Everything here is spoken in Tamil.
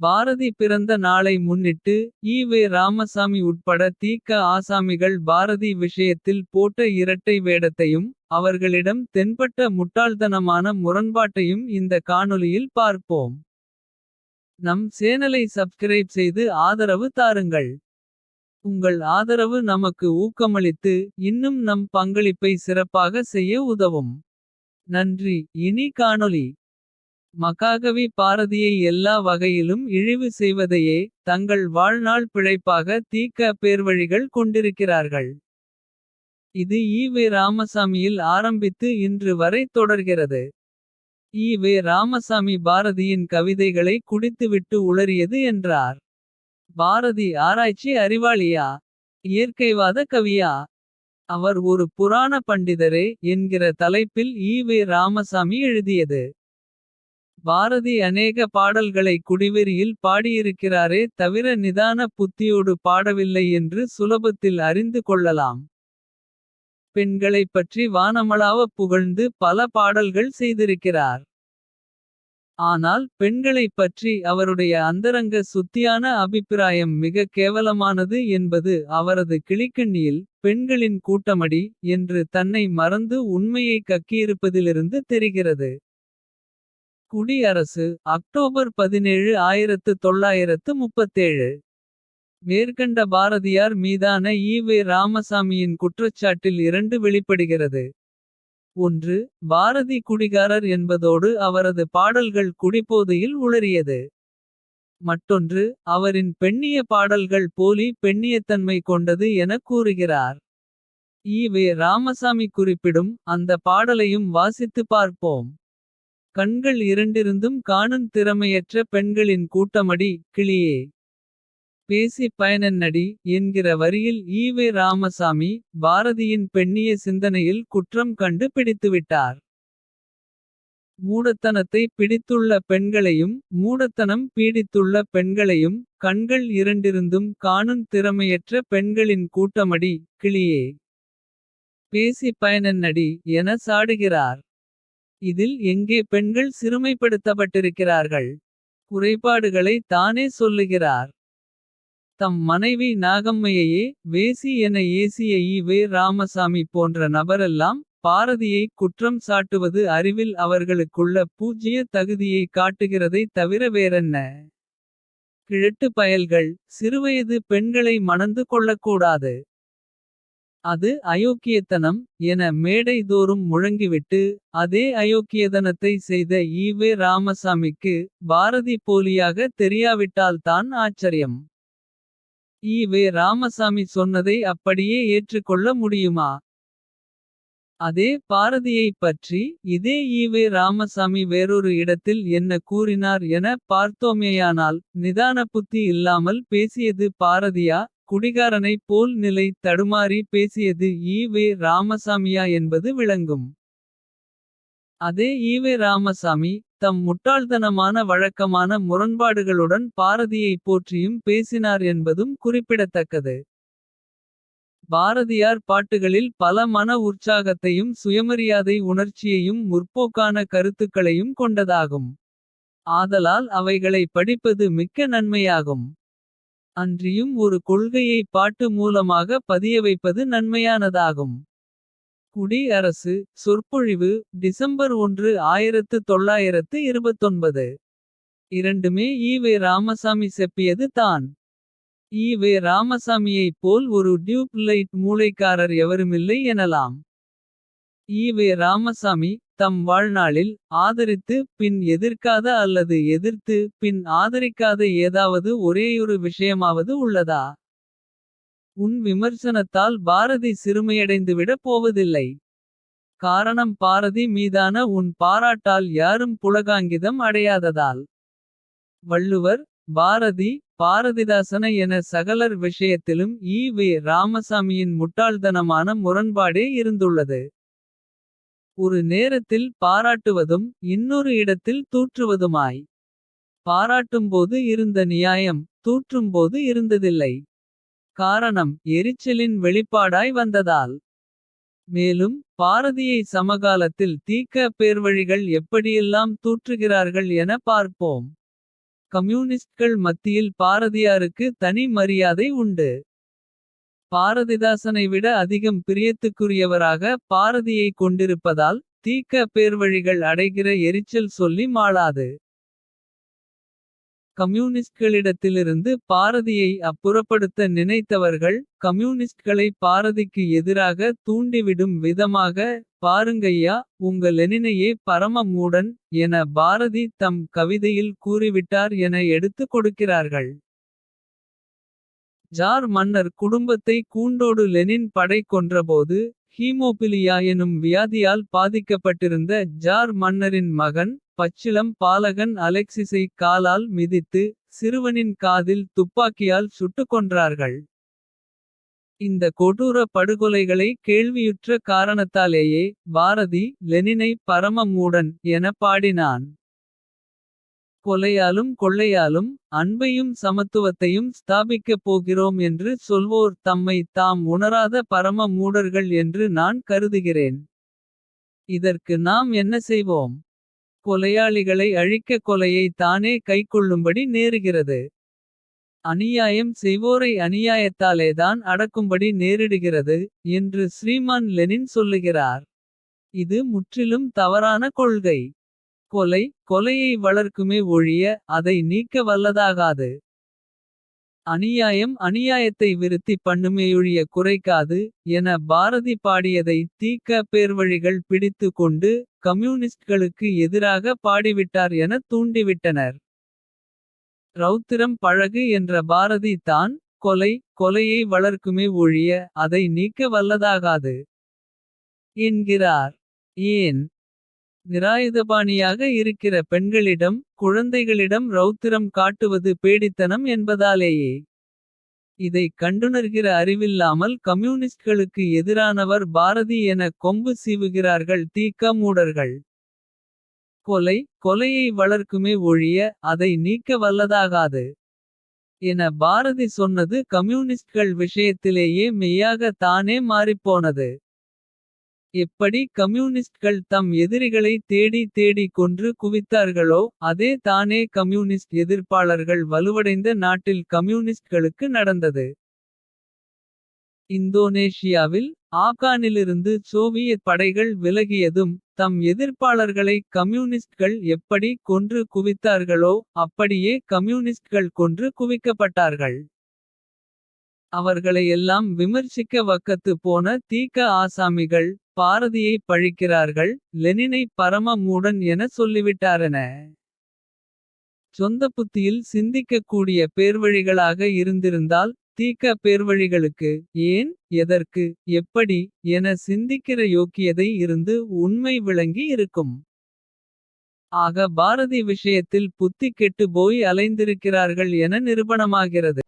பாரதி பிறந்த நாளை முன்னிட்டு ஈவே ராமசாமி உட்பட தீக்க ஆசாமிகள் பாரதி விஷயத்தில் போட்ட இரட்டை வேடத்தையும். அவர்களிடம் தென்பட்ட முட்டாள்தனமான முரண்பாட்டையும் இந்த காணொலியில் பார்ப்போம். நம் சேனலை சப்ஸ்கிரைப் செய்து ஆதரவு தாருங்கள். உங்கள் ஆதரவு நமக்கு ஊக்கமளித்து இன்னும் நம் பங்களிப்பை சிறப்பாக செய்ய உதவும். நன்றி இனி காணொளி. மகாகவி பாரதியை எல்லா வகையிலும் இழிவு செய்வதையே. தங்கள் வாழ்நாள் பிழைப்பாக தீக்க பேர்வழிகள் கொண்டிருக்கிறார்கள். இது ஈவே ராமசாமியில் ஆரம்பித்து இன்று வரை தொடர்கிறது. ஈவே ராமசாமி பாரதியின் கவிதைகளை குடித்துவிட்டு உளறியது என்றார். பாரதி ஆராய்ச்சி அறிவாளியா. இயற்கைவாத கவியா. அவர் ஒரு புராண பண்டிதரே என்கிற தலைப்பில் ஈவே ராமசாமி எழுதியது. பாரதி அநேக பாடல்களை குடிவெறியில் பாடியிருக்கிறாரே தவிர நிதான புத்தியோடு பாடவில்லை என்று சுலபத்தில் அறிந்து கொள்ளலாம். பெண்களைப் பற்றி வானமளாவ புகழ்ந்து பல பாடல்கள் செய்திருக்கிறார். ஆனால் பெண்களைப் பற்றி அவருடைய அந்தரங்க சுத்தியான அபிப்பிராயம் மிக கேவலமானது என்பது அவரது கிளிக்கண்ணியில். பெண்களின் கூட்டமடி என்று தன்னை மறந்து உண்மையை கக்கியிருப்பதிலிருந்து தெரிகிறது. குடி அரசு அக்டோபர் 17 1937. மேற்கண்ட பாரதியார் மீதான ஈவே ராமசாமியின் குற்றச்சாட்டில் இரண்டு வெளிப்படுகிறது. ஒன்று பாரதி குடிகாரர் என்பதோடு அவரது பாடல்கள் குடிபோதையில் உளறியது. மற்றொன்று அவரின் பெண்ணிய பாடல்கள் போலி பெண்ணியத்தன்மை கொண்டது எனக் கூறுகிறார். ஈவே ராமசாமி குறிப்பிடும் அந்த பாடலையும் வாசித்து பார்ப்போம். கண்கள் இரண்டிருந்தும் காணும் திறமையற்ற பெண்களின் கூட்டமடி கிளியே. பேசி பயனன்னடி என்கிற வரியில் ஈவே ராமசாமி. பாரதியின் பெண்ணிய சிந்தனையில் குற்றம் கண்டு பிடித்துவிட்டார். மூடத்தனத்தை பிடித்துள்ள பெண்களையும். மூடத்தனம் பீடித்துள்ள பெண்களையும். கண்கள் இரண்டிருந்தும் காணும் திறமையற்ற பெண்களின் கூட்டமடி கிளியே. பேசி பயனன்னடி என சாடுகிறார். இதில் எங்கே பெண்கள் சிறுமைப்படுத்தப்பட்டிருக்கிறார்கள். குறைபாடுகளை தானே சொல்லுகிறார். தம் மனைவி நாகம்மையையே வேசி என ஏசிய ஈவே ராமசாமி போன்ற நபரெல்லாம். பாரதியை குற்றம் சாட்டுவது அறிவில் அவர்களுக்குள்ள பூஜ்ய தகுதியை காட்டுகிறதை தவிர வேறென்ன. கிழட்டு பயல்கள் சிறுவயது பெண்களை மணந்து கொள்ளக்கூடாது. அது அயோக்கியத்தனம் என மேடை தோறும் முழங்கிவிட்டு. அதே அயோக்கியதனத்தை செய்த ஈவே ராமசாமிக்கு. பாரதி போலியாக தெரியாவிட்டால்தான் ஆச்சரியம். ஈவே ராமசாமி சொன்னதை அப்படியே ஏற்றுக்கொள்ள முடியுமா. அதே பாரதியைப் பற்றி இதே ஈவே ராமசாமி வேறொரு இடத்தில் என்ன கூறினார் என பார்த்தோமேயானால். நிதான புத்தி இல்லாமல் பேசியது பாரதியா. குடிகாரனைப் போல் நிலை தடுமாறி பேசியது ஈவே ராமசாமியா என்பது விளங்கும். அதே ஈவே ராமசாமி தம் முட்டாள்தனமான வழக்கமான முரண்பாடுகளுடன் பாரதியை போற்றியும் பேசினார் என்பதும் குறிப்பிடத்தக்கது. பாரதியார் பாட்டுகளில் பல மன உற்சாகத்தையும் சுயமரியாதை உணர்ச்சியையும் முற்போக்கான கருத்துக்களையும் கொண்டதாகும். ஆதலால் அவைகளை படிப்பது மிக்க நன்மையாகும். அன்றியும் ஒரு கொள்கையை பாட்டு மூலமாக பதிய வைப்பது நன்மையானதாகும். குடி அரசு சொற்பொழிவு டிசம்பர் 1 1929. இரண்டுமே ஈவே ராமசாமி செப்பியது தான். ஈவே ராமசாமியைப் போல் ஒரு டியூப் லைட் மூளைக்காரர் எவருமில்லை எனலாம். ஈவே ராமசாமி தம் வாழ்நாளில் ஆதரித்து பின் எதிர்க்காத அல்லது எதிர்த்து பின் ஆதரிக்காத ஏதாவது ஒரேயொரு விஷயமாவது உள்ளதா. உன் விமர்சனத்தால் பாரதி சிறுமையடைந்துவிடப் போவதில்லை. காரணம் பாரதி மீதான உன் பாராட்டால் யாரும் புலகாங்கிதம் அடையாததால். வள்ளுவர் பாரதி பாரதிதாசன என சகலர் விஷயத்திலும் ஈவே ராமசாமியின் முட்டாள்தனமான முரண்பாடே இருந்துள்ளது. ஒரு நேரத்தில் பாராட்டுவதும் இன்னொரு இடத்தில் தூற்றுவதுமாய். பாராட்டும்போது இருந்த நியாயம் தூற்றும்போது இருந்ததில்லை. காரணம் எரிச்சலின் வெளிப்பாடாய் வந்ததால். மேலும் பாரதியை சமகாலத்தில் தீக்க பேர்வழிகள் எப்படியெல்லாம் தூற்றுகிறார்கள் என பார்ப்போம். கம்யூனிஸ்ட்கள் மத்தியில் பாரதியாருக்கு தனி மரியாதை உண்டு. பாரதிதாசனை விட அதிகம் பிரியத்துக்குரியவராக பாரதியை கொண்டிருப்பதால். தீக்க பேர்வழிகள் அடைகிற எரிச்சல் சொல்லி மாளாது. கம்யூனிஸ்ட்களிடத்திலிருந்து பாரதியை அப்புறப்படுத்த நினைத்தவர்கள். கம்யூனிஸ்ட்களை பாரதிக்கு எதிராக தூண்டிவிடும் விதமாக. பாருங்கய்யா உங்க லெனினையே பரம மூடன். என பாரதி தம் கவிதையில் கூறிவிட்டார் என எடுத்துக் கொடுக்கிறார்கள். ஜார் மன்னர் குடும்பத்தை கூண்டோடு லெனின் படை கொன்றபோது. ஹீமோபிலியா எனும் வியாதியால் பாதிக்கப்பட்டிருந்த ஜார் மன்னரின் மகன். பச்சிளம் பாலகன் அலெக்சிஸை காலால் மிதித்து. சிறுவனின் காதில் துப்பாக்கியால் சுட்டுக் கொன்றார்கள். இந்த கொடூர படுகொலைகளை கேள்வியுற்ற காரணத்தாலேயே. பாரதி லெனினை பரம மூடன் என பாடினான். கொலையாலும் கொள்ளையாலும் அன்பையும் சமத்துவத்தையும் ஸ்தாபிக்கப் போகிறோம் என்று சொல்வோர் தம்மை தாம் உணராத பரம மூடர்கள் என்று நான் கருதுகிறேன். இதற்கு நாம் என்ன செய்வோம். கொலையாளிகளை அழிக்க கொலையை தானே கைக்கொள்ளும்படி நேருகிறது. அநியாயம் செய்வோரை அநியாயத்தாலேதான் அடக்கும்படி நேரிடுகிறது. என்று ஸ்ரீமான் லெனின் சொல்லுகிறார். இது முற்றிலும் தவறான கொள்கை. கொலை கொலையை வளர்க்குமே ஒழிய அதை நீக்க வல்லதாகாது. அநியாயம் அநியாயத்தை விருத்தி பண்ணுமேயொழிய குறைக்காது. என பாரதி பாடியதை தீக்க பேர்வழிகள் பிடித்து கொண்டு. கம்யூனிஸ்ட்களுக்கு எதிராக பாடிவிட்டார் என தூண்டிவிட்டனர். ரௌத்திரம் பழகு என்ற பாரதி தான் கொலை. கொலையை வளர்க்குமே ஒழிய அதை நீக்க வல்லதாகாது. என்கிறார் ஏன். நிராயுதபாணியாக இருக்கிற பெண்களிடம். குழந்தைகளிடம் ரௌத்திரம் காட்டுவது பேடித்தனம் என்பதாலேயே. இதைக் கண்டுணர்கிற அறிவில்லாமல் கம்யூனிஸ்ட்களுக்கு எதிரானவர் பாரதி என கொம்பு சீவுகிறார்கள் தீக்க மூடர்கள். கொலை கொலையை வளர்க்குமே ஒழிய அதை நீக்க வல்லதாகாது. என பாரதி சொன்னது கம்யூனிஸ்ட்கள் விஷயத்திலேயே மெய்யாக தானே மாறிப்போனது. எப்படி கம்யூனிஸ்ட்கள் தம் எதிரிகளை தேடி தேடி கொன்று குவித்தார்களோ. அதே தானே கம்யூனிஸ்ட் எதிர்ப்பாளர்கள் வலுவடைந்த நாட்டில் கம்யூனிஸ்ட்களுக்கு நடந்தது. இந்தோனேஷியாவில் ஆப்கானிலிருந்து சோவியத் படைகள் விலகியதும். தம் எதிர்ப்பாளர்களை கம்யூனிஸ்ட்கள் எப்படி கொன்று குவித்தார்களோ. அப்படியே கம்யூனிஸ்ட்கள் கொன்று குவிக்கப்பட்டார்கள். அவர்களையெல்லாம் விமர்சிக்க வக்கத்து போன தீக்க ஆசாமிகள். பாரதியை பழிக்கிறார்கள் லெனினை பரம மூடன் என சொல்லிவிட்டாரென. சொந்த புத்தியில் சிந்திக்கக்கூடிய பேர்வழிகளாக இருந்திருந்தால். தீக்க பேர்வழிகளுக்கு ஏன் எதற்கு எப்படி. என சிந்திக்கிற யோக்கியதை இருந்து உண்மை விளங்கி இருக்கும். ஆக பாரதி விஷயத்தில் புத்தி கெட்டு போய் அலைந்திருக்கிறார்கள் என நிரூபணமாகிறது